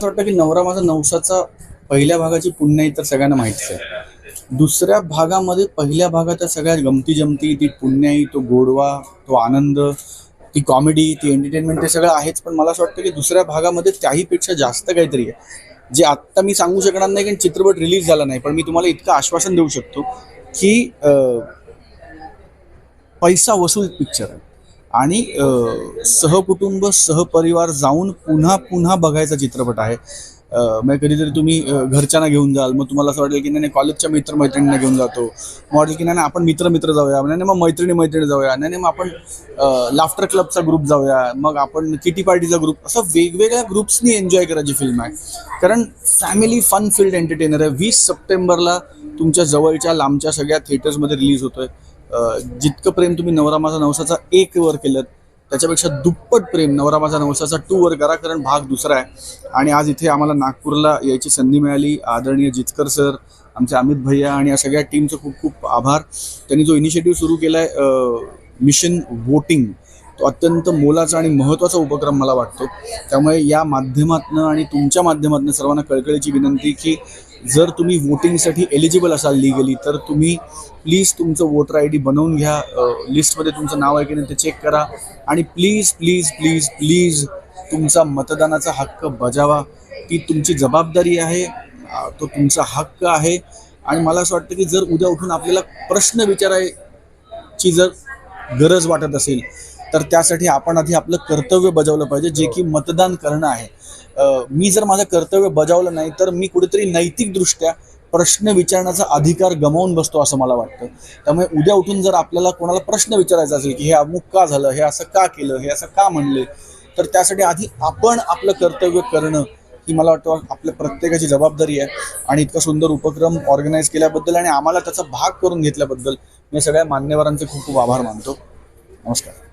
असं वाटतं की नवरा माझा नवसाचा पहिल्या भागाची पुण्याई तर सगळ्यांना माहितीच आहे. दुसऱ्या भागामध्ये पहिल्या भागाच्या सगळ्या गमती जमती ती पुण्याई तो गोडवा तो आनंद ती कॉमेडी ती एंटरटेनमेंट ते सगळं आहेच. पण मला असं वाटतं की दुसऱ्या भागामध्ये त्याहीपेक्षा जास्त काहीतरी आहे. जे आत्ता मी सांगू शकणार नाही कारण चित्रपट रिलीज झाला नाही पण मी तुम्हाला इतकं आश्वासन देऊ शकतो की पैसा वसूल पिक्चर आहे. आणि सहकुटुंब सहपरिवार जाऊन पुन्हा पुन्हा बघायचा चित्रपट आहे. मग म्हणजे कधीतरी तुम्ही घरच्यांना घेऊन जाल मग तुम्हाला असं वाटेल की नाही नाही, कॉलेजच्या मित्रमैत्रिणींना घेऊन जातो. मग वाटेल की नाही नाही, आपण मित्र मित्र जाऊया नाही नाही, मग मैत्रिणी मैत्रिणी जाऊया नाही नाही, मग आपण लाफ्टर क्लबचा ग्रुप जाऊया मग आपण किटी पार्टीचा ग्रुप असं वेगवेगळ्या ग्रुप्सनी एन्जॉय करायची फिल्म आहे. कारण फॅमिली फन फिल्ड एंटरटेनर आहे. वीस सप्टेंबरला तुमच्या जवळच्या लांबच्या सगळ्या थिएटर्समध्ये रिलीज होतोय. जितकं प्रेम तुम्ही नवरा माझा नवसाचा एक वर केलं त्याच्यापेक्षा दुप्पट प्रेम नवरा माझा नवसाचा टू वर करा कारण भाग दुसरा आहे. आणि आज इथे आम्हाला नागपूरला यायची संधी मिळाली. आदरणीय जितकर सर आमचे अमित भैया आणि या सगळ्या टीमचं खूप खूप आभार. त्यांनी जो इनिशिएटिव्ह सुरू केला आहे मिशन वोटिंग तो अत्यंत मोलाचा आणि महत्त्वाचा उपक्रम मला वाटतो. त्यामुळे या माध्यमातनं आणि तुमच्या माध्यमातनं सर्वांना कळकळीची विनंती की जर तुम्ही वोटिंगसाठी एलिजिबल असाल लिगली तर तुम्ही प्लीज तुमचं वोटर आय डी बनवून घ्या. लिस्टमध्ये तुमचं नाव आहे की नाही ते चेक करा. आणि प्लीज प्लीज प्लीज प्लीज तुमचा मतदानाचा हक्क बजावा. ती तुमची जबाबदारी आहे. तो तुमचा हक्क आहे. आणि मला असं वाटतं की जर उद्या उठून आपल्याला प्रश्न विचारायची जर गरज वाटत असेल तर त्यासाठी आपण आधी आपलं कर्तव्य बजावलं पाहिजे जे की मतदान करणं आहे. मी जर माझं कर्तव्य बजावलं नाही तर मी कुठेतरी नैतिकदृष्ट्या प्रश्न विचारण्याचा अधिकार गमावून बसतो असं मला वाटतं. त्यामुळे उद्या उठून जर आपल्याला कोणाला प्रश्न विचारायचा असेल की हे अमुक का झालं हे असं का केलं हे असं का म्हणले तर त्यासाठी आधी आपण आपलं कर्तव्य करणं ही मला वाटतं आपल्या प्रत्येकाची जबाबदारी आहे. आणि इतका सुंदर उपक्रम ऑर्गनाईज केल्याबद्दल आणि आम्हाला त्याचा भाग करून घेतल्याबद्दल मी सगळ्या मान्यवरांचे खूप खूप आभार मानतो. नमस्कार.